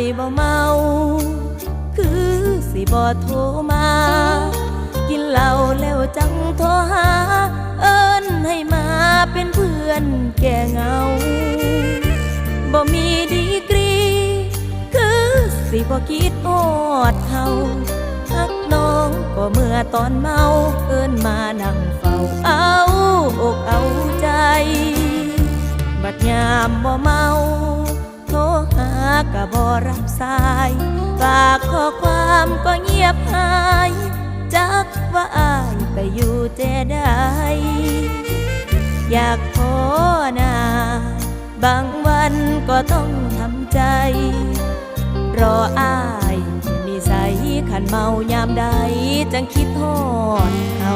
ายบ่เมา คือสิบ่โทรมา กินเหล้าแล้วจังโทรหา เอิ้นให้มาเป็นเพื่อนแก่เหงาบ่มีดีกรี คือสิบ่คิดอดเขาทักน้องก็เมื่อตอนเมาเอิ้นมานั่งเฝ้าเอาอกเอาใจ บัดยามบ่เมา กะบ่รับสายฝากข้อความก็เงียบหายจักว่าอายไปอยู่เจใดอยากขอนาบางวันก็ต้องทำใจ รออายนิสัยขันเมายามใดจังคิดทอดเขา